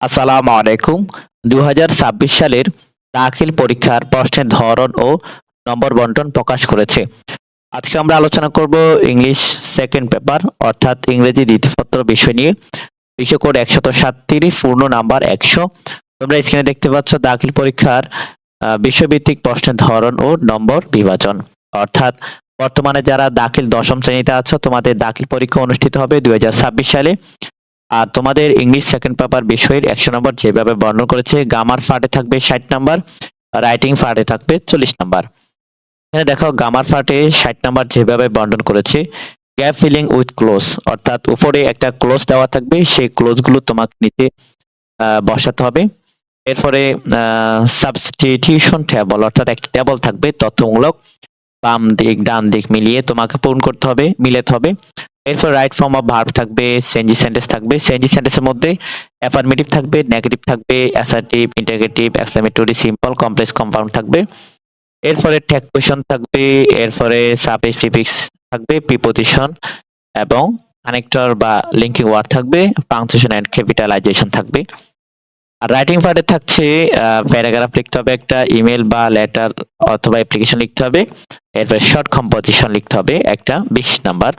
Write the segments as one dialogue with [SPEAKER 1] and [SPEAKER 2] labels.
[SPEAKER 1] আসসালামু আলাইকুম। দু হাজার ছাব্বিশ সালের দাখিল পরীক্ষার প্রশ্নের ধরন ও নম্বর বন্টন প্রকাশ করেছে। আজকে আমরা আলোচনা করব ইংলিশ সেকেন্ড পেপার অর্থাৎ ইংরেজি দ্বিতীয়পত্র বিষয় নিয়ে। বিষয় কোড একশত সাতত্রিশ পূর্ণ নাম্বার একশো। তোমরা স্ক্রিনে দেখতে পাচ্ছ দাখিল পরীক্ষার আহ, বিষয়ভিত্তিক প্রশ্নের ধরন ও নম্বর বিভাজন। অর্থাৎ বর্তমানে যারা দাখিল দশম শ্রেণীতে আছো তোমাদের দাখিল পরীক্ষা অনুষ্ঠিত হবে দু হাজার ছাব্বিশ সালে। আর তোমাদের ইংলিশ সেকেন্ড পেপার বিষয়ের একশো নম্বর যেভাবে বর্ণনা করেছে গামার ফাটে থাকবে ষাট নাম্বার রাইটিং ফাটে থাকবে চল্লিশ নাম্বার। এখানে দেখো গামার ফাটে ষাট নাম্বার যেভাবে বর্ণন করেছে গ্যাপ ফিলিং উইথ ক্লোজ অর্থাৎ উপরে একটা ক্লোজ দেওয়া থাকবে সেই ক্লোজগুলো তোমাকে আহ, বসাতে হবে। এরপরে সাবস্টিটিউশন টেবল অর্থাৎ একটা টেবল থাকবে তথ্যমূলক বাম দিক ডান দিক মিলিয়ে তোমাকে পূরণ করতে হবে মিলাতে হবে। এরপর রাইট ফর্ম অফ ভার্ব থাকবে সেঞ্জি সেন্টেন্স থাকবে। সেঞ্জি সেন্টেন্সের মধ্যে অ্যাফার্মেটিভ থাকবে নেগেটিভ থাকবে assertive interrogative exclamatory simple complex compound থাকবে। এরপরে ট্যাগ কোয়েশন থাকবে, এরপরে সাবজেক্ট থাকবে প্রিপোজিশন এবং কানেক্টর বা লিঙ্কিং ওয়ার্ড থাকবে পাংচুয়েশন এন্ড ক্যাপিটালাইজেশন থাকবে। আর রাইটিং পার্টে থাকছে প্যারাগ্রাফ লিখতে হবে একটা ইমেল বা লেটার অথবা অ্যাপ্লিকেশন লিখতে হবে। এরপরে শর্ট কম্পোজিশন লিখতে হবে একটা, বিশ নাম্বার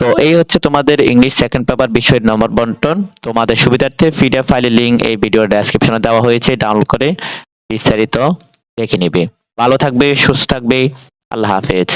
[SPEAKER 1] তো এই হচ্ছে তোমাদের ইংলিশ সেকেন্ড পেপার বিষয়ের নম্বর বন্টন। তোমাদের সুবিধার্থে পিডিএফ ফাইলের লিঙ্ক এই ভিডিওর ডেসক্রিপশনে দেওয়া হয়েছে ডাউনলোড করে বিস্তারিত দেখে নিবে। ভালো থাকবে, সুস্থ থাকবে, আল্লাহ হাফেজ।